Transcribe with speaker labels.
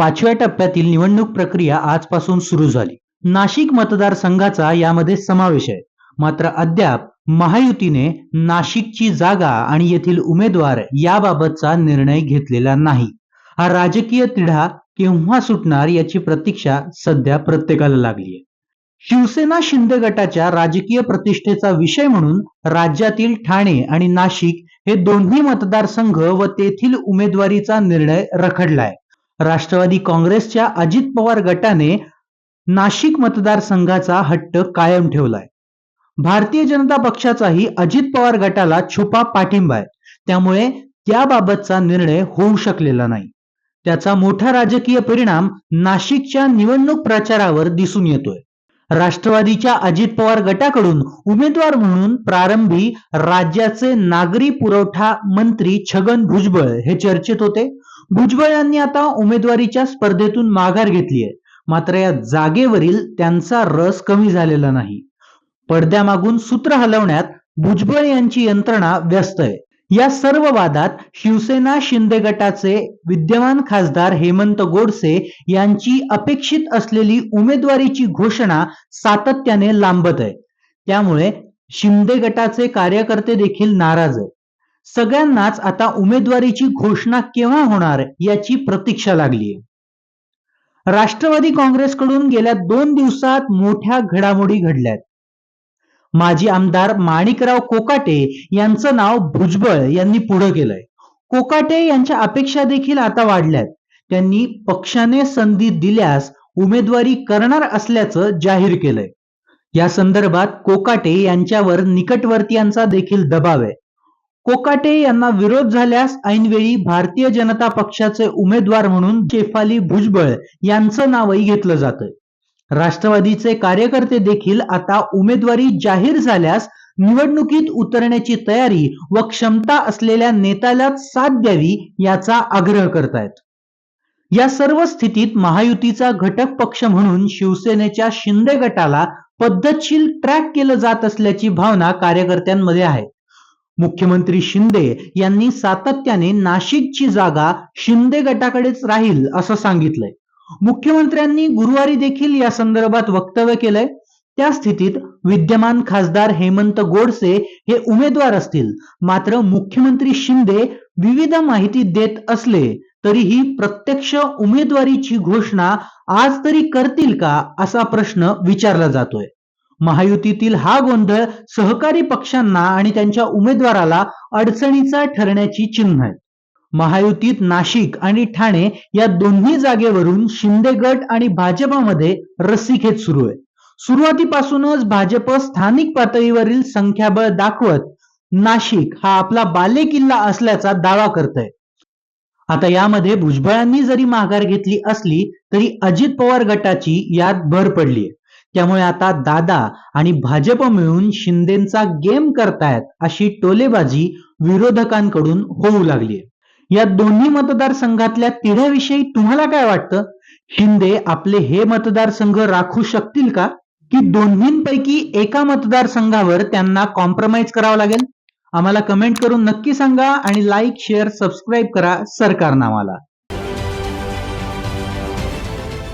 Speaker 1: पाचव्या टप्प्यातील निवडणूक प्रक्रिया आजपासून सुरू झाली. नाशिक मतदारसंघाचा यामध्ये समावेश आहे. मात्र अद्याप महायुतीने नाशिकची जागा आणि येथील उमेदवार याबाबतचा निर्णय घेतलेला नाही. हा राजकीय तिढा केव्हा सुटणार याची प्रतीक्षा सध्या प्रत्येकाला लागली आहे शिवसेना शिंदे गटाच्या राजकीय प्रतिष्ठेचा विषय म्हणून राज्यातील ठाणे आणि नाशिक हे दोन्ही मतदारसंघ व तेथील उमेदवारीचा निर्णय रखडलाय. राष्ट्रवादी काँग्रेसच्या अजित पवार गटाने नाशिक मतदारसंघाचा हट्ट कायम ठेवलाय. भारतीय जनता पक्षाचाही अजित पवार गटाला छुपा पाठिंबा आहे. त्यामुळे त्याबाबतचा निर्णय होऊ शकलेला नाही. त्याचा मोठा राजकीय परिणाम नाशिकच्या निवडणूक प्रचारावर दिसून येतोय. राष्ट्रवादीच्या अजित पवार गटाकडून उमेदवार म्हणून प्रारंभी राज्याचे नागरी पुरवठा मंत्री छगन भुजबळ हे चर्चेत होते. भुजबळ यांनी आता उमेदवारीच्या स्पर्धेतून माघार घेतली आहे मात्र या जागेवरील त्यांचा रस कमी झालेला नाही. पडद्यामागून सूत्र हलवण्यात भुजबळ यांची यंत्रणा व्यस्त आहे. या सर्व वादात शिवसेना शिंदे गटाचे विद्यमान खासदार हेमंत गोडसे यांची अपेक्षित असलेली उमेदवारीची घोषणा सातत्याने लांबत आहे. त्यामुळे शिंदे गटाचे कार्यकर्ते देखील नाराज आहे सगळ्यांनाच आता उमेदवारीची घोषणा केव्हा होणार याची प्रतीक्षा लागली राष्ट्रवादी काँग्रेसकडून गेल्या दोन दिवसात मोठ्या घडामोडी घडल्यात. माजी आमदार माणिकराव कोकाटे यांचं नाव भुजबळ यांनी पुढे केलंय. कोकाटे यांच्या अपेक्षा देखील आता वाढल्यात. त्यांनी पक्षाने संधी दिल्यास उमेदवारी करणार असल्याचं जाहीर केलंय. या संदर्भात कोकाटे यांच्यावर निकटवर्तीयांचा देखील दबाव आहे. कोकाटे यांना विरोध झाल्यास ऐनवेळी भारतीय जनता पक्षाचे उमेदवार म्हणून शेफाली भुजबळ यांचं नावही घेतलं जातं राष्ट्रवादीचे कार्यकर्ते देखील आता उमेदवारी जाहीर झाल्यास निवडणुकीत उतरण्याची तयारी व क्षमता असलेल्या नेत्यालाच साथ द्यावी याचा आग्रह करतायत. या सर्व स्थितीत महायुतीचा घटक पक्ष म्हणून शिवसेनेच्या शिंदे गटाला पद्धतशीर ट्रॅक केलं जात असल्याची भावना कार्यकर्त्यांमध्ये आहे. मुख्यमंत्री शिंदे यांनी सातत्याने नाशिकची जागा शिंदे गटाकडेच राहील असं सांगितलंय. मुख्यमंत्र्यांनी गुरुवारी देखील या संदर्भात वक्तव्य केलंय. त्या स्थितीत विद्यमान खासदार हेमंत गोडसे हे उमेदवार असतील. मात्र मुख्यमंत्री शिंदे विविध माहिती देत असले तरीही प्रत्यक्ष उमेदवारीची घोषणा आज तरी करतील का असा प्रश्न विचारला जातोय. महायुतीतील हा गोंधळ सहकारी पक्षांना आणि त्यांच्या उमेदवाराला अडचणीचा ठरण्याची चिन्ह आहेत. महायुतीत नाशिक आणि ठाणे या दोन्ही जागेवरून शिंदे गट आणि भाजपामध्ये रस्सीखेच सुरू आहे. सुरुवातीपासूनच भाजप स्थानिक पातळीवरील संख्याबळ दाखवत नाशिक हा आपला बालेकिल्ला असल्याचा दावा करत आहे आता यामध्ये भुजबळांनी जरी माघार घेतली असली तरी अजित पवार गटाची यात भर पडली आहे त्यामुळे आता दादा आणि भाजप मिळून शिंदेचा गेम करतायत अशी टोलेबाजी विरोधकांकडून होऊ लागली या दोन्ही मतदारसंघातल्या तिढ्याविषयी तुम्हाला काय वाटतं? शिंदे आपले हे मतदारसंघ राखू शकतील का? की दोन्हींपैकी एका मतदारसंघावर त्यांना कॉम्प्रोमाइज करावं लागेल? आम्हाला कमेंट करून नक्की सांगा आणि लाईक शेअर सबस्क्राईब करा सरकार नावाला